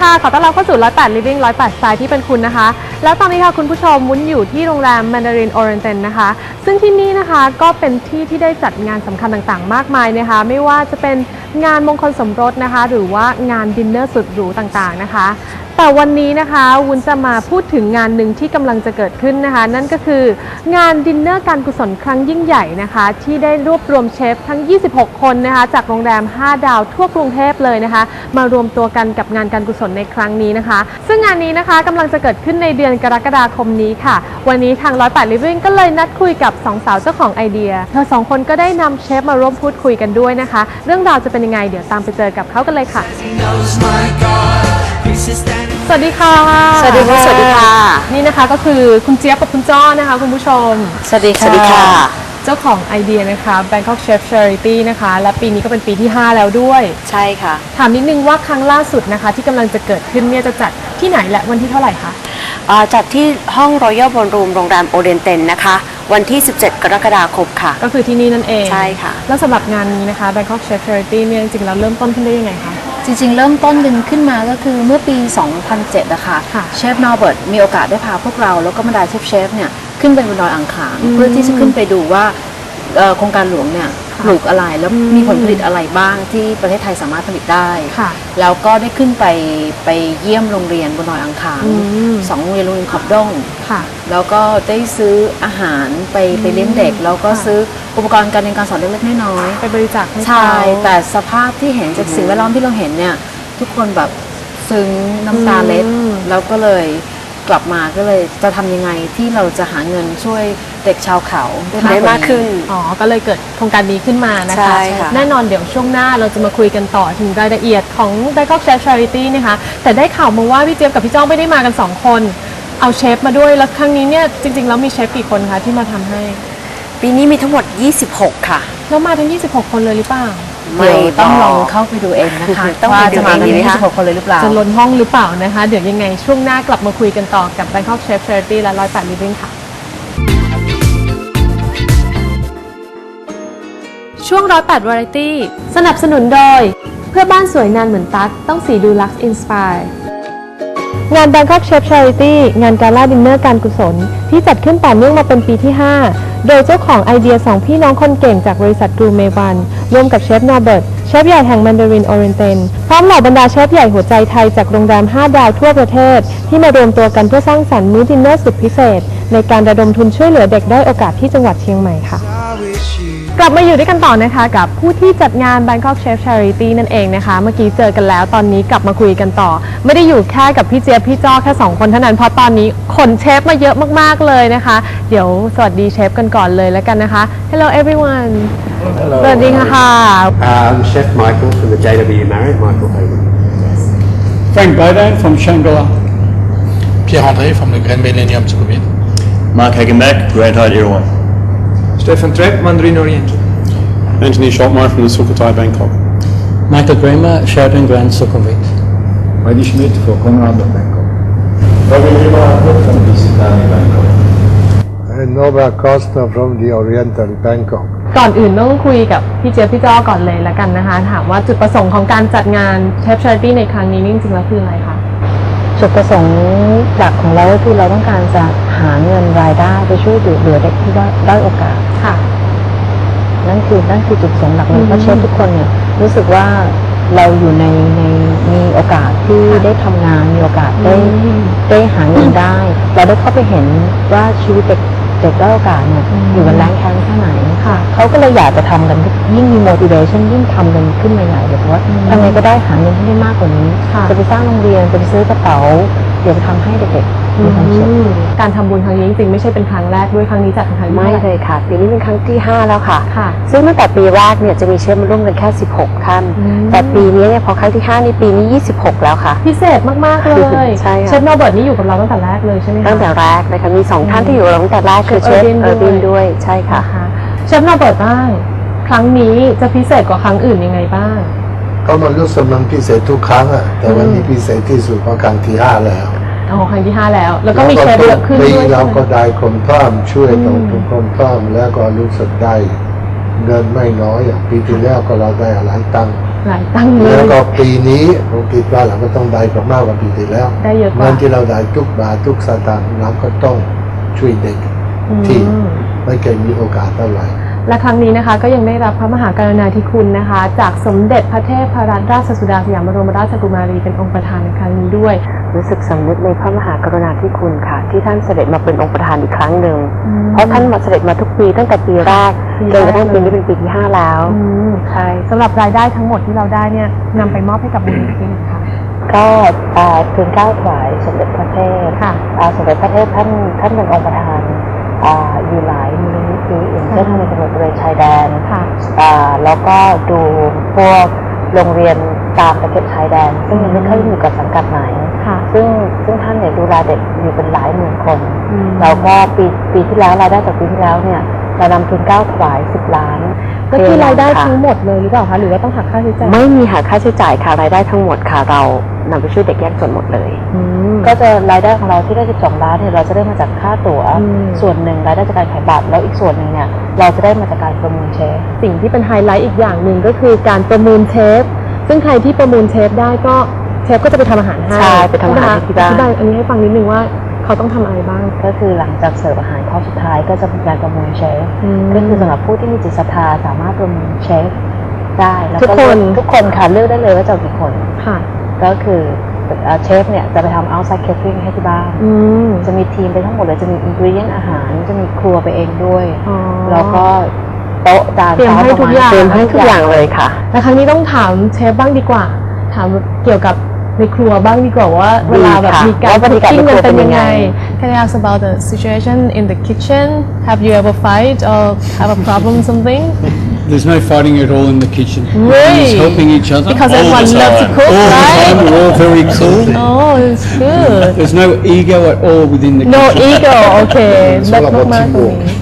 ค่ะขอต้อนรับเข้าสู่ 108 Living 108 Style ที่เป็นคุณนะคะ แล้วตอนนี้ค่ะคุณผู้ชมวุ้นอยู่ที่โรงแรม Mandarin Oriental นะคะ ซึ่งที่นี่นะคะก็เป็นที่ที่ได้จัดงานสำคัญต่างๆ มากมายนะคะ ไม่ว่าจะเป็นงานมงคลสมรสนะคะ หรือว่างานดินเนอร์สุดหรูต่างๆนะคะ แต่วันนี้นะคะวุ้นจะมาพูดถึงงานหนึ่งที่กำลังจะเกิดขึ้นนะคะ นั่นก็คืองานดินเนอร์การกุศลครั้งยิ่งใหญ่นะคะ ที่ได้รวบรวมเชฟทั้ง 26 คนนะคะ จากโรงแรม 5 ดาวทั่วกรุงเทพเลยนะคะ มารวมตัวกันกับงานการกุศลในครั้งนี้นะคะ ซึ่งงานนี้นะคะกำลังจะเกิดขึ้นในเดือนกรกฎาคมนี้ค่ะ วันนี้ทาง108 Living ก็เลยนัดคุยกับสองสาวเจ้าของไอเดีย เธอสองคนก็ได้นำเชฟมาร่วมพูดคุยกันด้วยนะคะ เรื่องราวจะเป็นยังไงเดี๋ยวตามไปเจอกับเขากันเลยค่ะ He knows my God. Peace is standing. สวัสดีค่ะสวัสดีค่ะสวัสดีค่ะ นี่นะคะก็คือคุณเจี๊ยบกับคุณจ้อนะคะคุณผู้ชม สวัสดีค่ะ สวัสดีค่ะ เจ้าของไอเดียนะคะ Bangkok Chef Charity นะคะ และปีนี้ก็เป็นปีที่ 5 แล้วด้วย ใช่ค่ะ ถามนิดนึงว่าครั้งล่าสุดนะคะ ที่กำลังจะเกิดขึ้นเนี่ยจะจัดที่ไหนและวันที่เท่าไหร่คะอ่าจัดที่ห้อง Royal Ballroom โรงแรมโอเดนเตนนะคะ วันที่ 17 กรกฎาคมค่ะ ก็คือที่นี่นั่นเอง ใช่ค่ะ แล้วสำหรับงานนี้นะคะ Bangkok Chef Charity เนี่ยจริงๆแล้วเริ่มต้นขึ้นได้ยังไงคะ จริงๆ เริ่มต้นดึงขึ้นมาก็คือเมื่อปี 2007นะคะค่ะเชฟนอร์เบิร์ตมีโอกาสได้พาพวกเราแล้วก็บรรดาเชฟเชฟๆเนี่ยขึ้นไปบนดอยอ่างขางเพื่อที่จะขึ้นไปดูว่าเอ่อ โครงการหลวงเนี่ยปลูกอะไรแล้วมีผลผลิตอะไรบ้างที่ประเทศไทยสามารถผลิตได้ค่ะแล้วก็ได้ขึ้นไปไปเยี่ยมโรงเรียนบนดอยอ่างขางอืมสองโรงเรียนโรงเรียนขอบด้งค่ะแล้วก็ได้ซื้ออาหารไปไปเลี้ยงเด็ก แล้วก็ค่ะซื้ออุปกรณ์การเรียนการสอนเล็กๆน้อยๆไปบริจาคให้ใช่เขาแต่สภาพที่เห็นจากสิ่งแวดล้อมที่เราเห็นเนี่ยทุกคนแบบซึ้งน้ำตาเล็ดอืมแล้วก็เลยกลับมาก็เลยจะทำยังไงที่เราจะหาเงินช่วย เด็กชาวเขาได้ได้มามากกกขึ้ขึ้นนอ๋อ ก็เลยเกิดโครงการนี้ขึ้นมานะคะใช่ค่ะแน่นอนเดี๋ยวช่วงหน้าเราจะมาคุยกันต่อถึงรายละเอียดของ Bangkok Chef Charity นะคะ แต่ได้ข่าวมาว่าพี่เจี๊ยบกับพี่จ้องไม่ได้มากัน 2 คน เอาเชฟมาด้วย แล้วครั้งนี้เนี่ยจริง ๆ แล้วมีเชฟกี่คนคะที่มาทำให้ ปีนี้มีทั้งหมด 26 ค่ะ แล้วมาทั้ง 26 คนเลยหรือเปล่าเดี๋ยวต้องบกลองเข้าไปดูเองนะคะต้องไปว่าดูจะมาเองกันดีไหมคะ26คนเลยหรือเปล่า จะล้นห้องหรือเปล่านะคะ เดี๋ยวยังไงช่วงหน้ากลับมาคุยกันต่อกับ Bangkok Chef Charity และ108 Living ค่ะ ช่วง108 Variety สนับสนุนโดย เพื่อบ้านสวยนานเหมือนตั๊ก ต้องสีดูลักซ์อินสปายงาน Bangkok Chef Charity งานการล่าดินเนอร์การกุศล ที่จัดขึ้นต่อเนื่องมาเป็นปีที่ 5 โดยเจ้าของไอเดีย2พี่น้องคนเก่งจากบริษัทกรูเมวันร่วมกับเชฟนอร์เบิร์ตเชฟใหญ่แห่ง Mandarin Oriental พร้อมเหล่าบรรดาเชฟใหญ่หัวใจไทยจากโรงแรม 5 ดาวทั่วประเทศ ที่มารวมตัวกันเพื่อสร้างสรรค์มื้อดินเนอร์สุดพิเศษ ในการระดมทุนช่วยเหลือเด็กด้อยโอกาสที่จังหวัดเชียงใหม่ค่ะ กลับมาอยู่ด้วยกันต่อนะคะ กับผู้ที่จัดงาน Bangkok Chef Charity นั่นเองนะคะ เมื่อกี้เจอกันแล้วตอนนี้กลับมาคุยกันต่อ ไม่ได้อยู่แค่กับพี่เจี๊ยบพี่จ้อแค่2คนเท่านั้นเพราะตอนนี้ขนเชฟมาเยอะมากๆเลยนะคะ เดี๋ยวสวัสดีเชฟกันก่อนเลยแล้วกันนะคะ Hello everyone Hello. สวัสดีค่ะ Um, Chef Michael from the JW Marriott, Michael Haywood. Frank Bodine from Shangri-La. Pierre-André from the Grand Millennium Sukhumvit. Mark Hagenbeck, Grand Hyatt Irwan. Stefan Trepp, Mandarin Oriental. Anthony Schottmeyer from the Sukhothai Bangkok. Michael Bremer, Sheraton Grand Sukhumvit. Heidi Schmidt for Conrad of Bangkok. And Nova Costa from the Oriental, Bangkok. ก่อนอื่นต้องคุยกับพี่เจี๊ยบพี่จ้อก่อนเลยแล้วกันนะคะ ถามว่าจุดประสงค์ของการจัดงาน Chef Charity ในครั้งนี้นี่จริงๆแล้วคืออะไรคะ จุดประสงค์หลักของเราก็คือเราต้องการจะหาเงินรายได้ไปช่วยเหลือเด็กที่ด้อยโอกาสค่ะ นั่นคือนั่นคือจุดประสงค์หลักเลอืยมเพราะเชฟทุกคนเนี่ย รู้สึกว่าเราอยู่ในในมีโอกาสที่ได้ทำงานมีโอกาสได้อืมได้หาเงินได้ เราได้เข้าไปเห็นว่าชีวิตเด็ก เด็กด้อยโอกาสเนี่ยอืมอยู่กันแรงแค้นแค่ไหนค่ะเขาก็เลยอยากจะทำกันยิ่งมี motivation ยิ่งทำกันขึ้นมาใหญ่เลยเพราะว่าอืมทำไงก็ได้หาเงินให้ได้มากกว่านี้ค่ะจะไปสร้างโรงเรียนจะไปซื้อกระเป๋าเดี๋ยวจะทำให้เด็กๆ มีความสุขอืมการทำบุญครั้งนี้จริงๆไม่ใช่เป็นครั้งแรกด้วยครั้งนี้จัดเป็นครั้งที่ไม่ท่าหเลร่ยค่ะปีนี้เป็นครั้งที่ 5 แล้วค่ะ ค่ะ ซึ่งตั้งแต่ปีแรกเนี่ยจะมีเชฟมาร่วมกันแค่ 16 ท่าน อืม แต่ปีนี้เนี่ยพอครั้งที่ 5 นี่ปีนี้ 26 แล้วค่ะ พิเศษมากๆเลยใช่ค่ะ เชฟโนเบิร์ตนี่อยู่กับเราตั้งแต่แรกเลยใช่ไหมคะ ตั้งแต่แรกนะคะมี2ท่านที่อยู่กับเราตั้งแต่แรกคือเชฟเชฟเอเอิอร์ร์วิวินนด้ด้ววย ยใช่ค่ะ นะคะเชฟโนเบิร์ตบ้าง ครั้งนี้จะพิเศษกว่าครั้งอื่นยังไงบ้าง ก็มันรู้สึกมันพิเศษทุกครั้งอะแต่วันนี้พิเศษที่สุดเพราะครั้งที่ห้าแล้ว อ๋อครั้งที่5แล้ว แล้วก็มีเชฟเยอะขึ้นปีด้วยเราใช่ไหมก็ได้คนเพิ่มช่วยอืมตรงทุกคนเพิ่มแล้วก็รู้สึกได้เงินไม่น้อยอย่างปีที่แล้วก็เราได้หลายตังค์อหลายตังค์เลแล้วยก็ปีนี้ผมคิดว่าเราก็ต้องได้กว่ามากกว่าปีที่แล้วได้เยอะกว่าเงินที่เราได้ทุกบาททุกสตางค์เราก็ต้องช่วยเด็กที่อืมไม่เคยมีโอกาสเท่าไหร่และครั้งนี้นะคะก็ยังได้รับพระมหากรุณาธิคุณนะคะ จากสมเด็จพระเทพรัตนราชสุดาสยามบรมราชกุมารีเป็นองค์ประธานในครั้งนี้ด้วย รู้สึกสำนึกในพระมหากรุณาธิคุณค่ะ ที่ท่านเสด็จมาเป็นองค์ประธานอีกครั้งหนึ่งอืมเพราะท่านมาเสด็จมาทุกปีตั้งแต่ปีแรกปีจแรกนกระทั่งปีนี้เป็นปีที่ห้าแล้วอืมใช่สำหรับรายได้ทั้งหมดที่เราได้เนี่ยนำไปมอบให้กับมูลนิธิค่ะก็เอ่อทูลเกล้าถวายสมเด็จพระเทพค่ะอ่าสมเด็จพระเทพท่านท่านเป็นองค์ประธานอ่าอยู่หลายมูลนิธิอย่างเช่นค่ะมีตำรวจตระเวนชายแดนค่ะอ่าแล้วก็ดูพวกโรงเรียนตามตะเข็บชายแดน ซึ่งยังไม่ค่อยอยู่กับสังกัดไหนค่ะ ซึ่งซึ่งท่านเนี่ยดูแลเด็กอยู่เป็นหลายหมื่นคนอืมแล้วก็ปีปีที่แล้วรายได้จากปีที่แล้วเนี่ยเรานำทุนเกล้าถวายสิบล้าน ก็คือรายได้ค่ะทั้งหมดเลยหรือเปล่าคะหรือว่าต้องหักค่าใช้จ่ายไม่มีหักค่าใช้จ่ายค่ะรายได้ทั้งหมดค่ะเรานำไปช่วยเด็กยากจนหมดเลยอืมก็จะรายได้ของเราที่ได้ 12 ล้านเนี่ยเราจะได้มาจากค่าตั๋วอืมส่วนหนึ่งรายได้จากการขายบัตรแล้วอีกส่วนหนึ่งเนี่ยเราจะได้มาจากการประมูลเชฟสิ่งที่เป็นไฮไลท์อีกอย่างหนึ่งก็คือการประมูลเชฟซึ่งใครที่ประมูลเชฟได้ก็เช ฟก็จะไปทำอาหารให้ใช่ไปทำอาหารให้ที่บ้าน อธิบายอันนี้ให้ฟังนิดนึงว่าเขาต้องทำอะไรบ้างก็คือหลังจากเสิร์ฟอาหารข้อสุดท้ายก็จะเป็นการประมูลเชฟอืมก็คือสำหรับผู้ที่มีจิตศรัทธาสามารถประมูลเชฟได้แล้วทุกคนเลือทุกคนค่ะเลือกได้เลยว่าจะเอากี่คน ค่ะ ก็คือเอ่อเชฟเนี่ยจะไปทำ outside catering ให้ที่บ้าน อืมจะมีทีมไปทั้งหมดเลยจะมี ingredient อาหารจะมีครัวไปเองด้วย อ๋อ แล้วก็โต๊ะจานเตรียมให้ทุกอย่าง เตรียมให้ทุกอย่างเลยค่ะและครั้งนี้ต้องถามเชฟบ้างดีกว่า ถามเกี่ยวกับ ในครัวบ้างดีกว่าว่าเวลาแบบค่ะมีการ ว่าบรรยากาศคุกกิ้งในครัวมันเป็นยังไง เป็นยังไง Can I ask about the situation in the kitchen Have you ever fight or have a problem something There's no fighting at all in the kitchen. Really? Everyone's helping each other. Because all everyone the loves to time. cook, all right? the time. We're all very cool. Oh it's good There's no ego at all within the No kitchen. ego โอเค It's เลิศ all about มากๆตรงนี้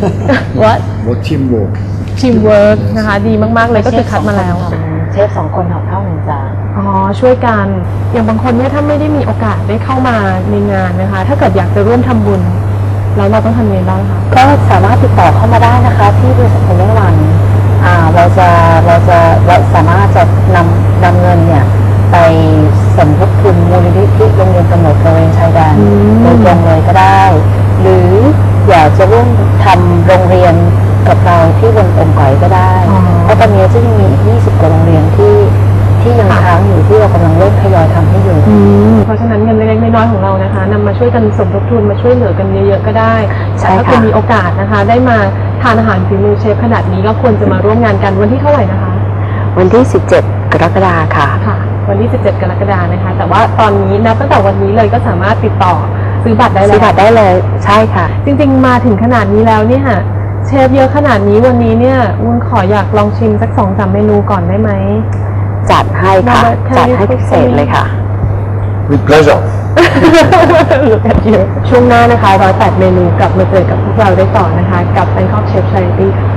What What teamwork? teamwork นะคะดีมาก ๆ เลยก็คือคัดมาแล้ว เชฟสองคนทำข้าวหนึ่งจานอ๋อช่วยกันอย่างบางคนเนี่ยถ้าไม่ได้มีโอกาสได้เข้ามาในงานนะคะ ถ้าเกิดอยากจะร่วมทำบุญ แล้วเราต้องทำยังไงบ้างคะก็สามารถติดต่อเข้ามาได้นะคะ ที่บริษัทคนเลี้ยงวันอ่าเราจะเราจะเราสามารถจะนำนำเงินเนี่ยไปสมทบทุนมูลนิธิโรงเรียนกำหนดตระเวนชายแดน โดยตรงเลยก็ได้ หรืออยากจะร่วมทำโรงเรียน กับเราที่บนเอ็มไก่ก็ได้ เพราะตอนนี้จะมีอีก20 กว่าโรงเรียนที่ที่ยังค้างอยู่ที่เรากำลังเริ่มทยอยทำให้อยู่ เพราะฉะนั้นเงินเล็กๆน้อยๆของเรานะคะนำมาช่วยกันสมทบทุนมาช่วยเหลือกันเยอะๆก็ได้ใช่แต่ถ้าค่ะคุณมีโอกาสนะคะ ได้มาทานอาหารฝีมือเชฟขนาดนี้ก็ควรจะมาร่วมงานกันวันที่เท่าไหร่นะคะ วันที่ 17 กรกฎาคมค่ะค่ะวันที่ 17 กรกฎานะคะ แต่ว่าตอนนี้นับตั้งแต่วันนี้เลยก็สามารถติดต่อซื้อบัตรได้แล้วซื้อบัตรได้เลยใช่ค่ะ จริงๆมาถึงขนาดนี้แล้วเนี่ยค่ะ เชฟเยอะขนาดนี้วันนี้เนี่ยวุ้นขออยากลองชิมสักสองสามเมนูก่อนได้ไหม จัดให้ค่ะ Robert, can จัด you ให้ cook พิเศษ for me? เลยค่ะ with pleasure ช่วงหน้านะคะร้อยแปดเมนูกลับมาเจอกับพวกเราได้ต่อนะคะ กับ Bangkok Chef Charity ค่ะ